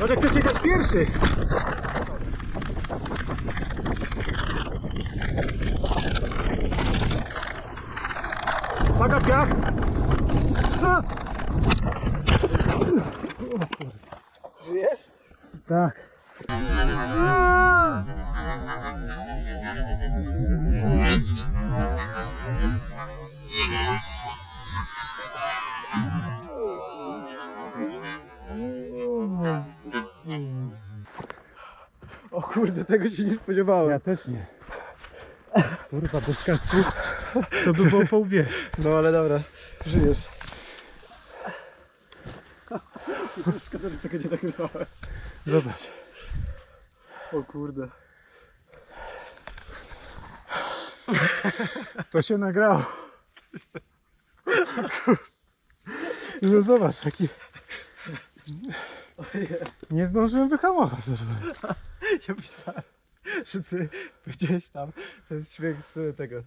Może ktoś jechać pierwszy? Uwaga, piach! Żyjesz? Tak. O kurde, tego się nie spodziewałem. Ja też nie. Kurwa, bez kasku to by było po łbie. No ale dobra, żyjesz. Szkoda, że tego nie nagrywałem. Zobacz. O kurde. To się nagrało. No zobacz, jaki... Nie zdążyłem wyhamować. Ja myślałem, że ty gdzieś tam, jest śmiech z tego,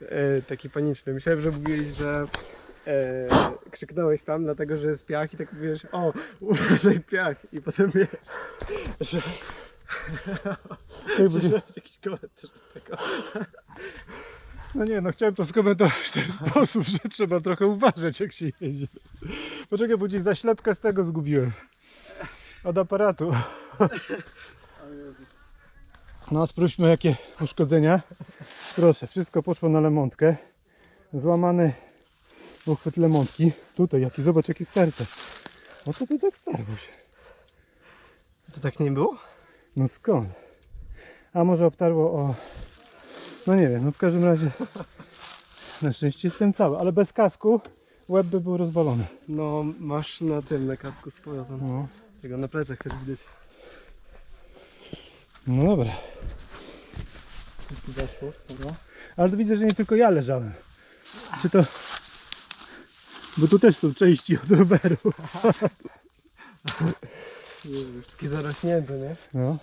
e, taki paniczny. Myślałem, że mówiłeś, że e, krzyknąłeś tam dlatego, że jest piach i tak mówisz, o, uważaj piach i potem wiesz, że Ej, bo nie- Coś- jakiś komentarz do tego. No nie, no chciałem to skomentować w ten sposób, że trzeba trochę uważać jak się jedzie. Poczekaj, bo gdzieś zaślepkę z tego zgubiłem. Od aparatu. No spróbmy jakie uszkodzenia. Proszę, wszystko poszło na lemontkę. Złamany uchwyt lemontki. Tutaj jaki, zobacz jaki stertek. No co ty tak starwał się? To tak nie było? No skąd? A może obtarło o... No nie wiem, no w każdym razie na szczęście jestem cały, ale bez kasku łeb by był rozwalony. No, masz na tym, na kasku swoją tam, No, tego na plecach też widać. No dobra. Ale to widzę, że nie tylko ja leżałem. Czy to... Bo tu też są części od roweru. Takie zarośnięte, nie? No.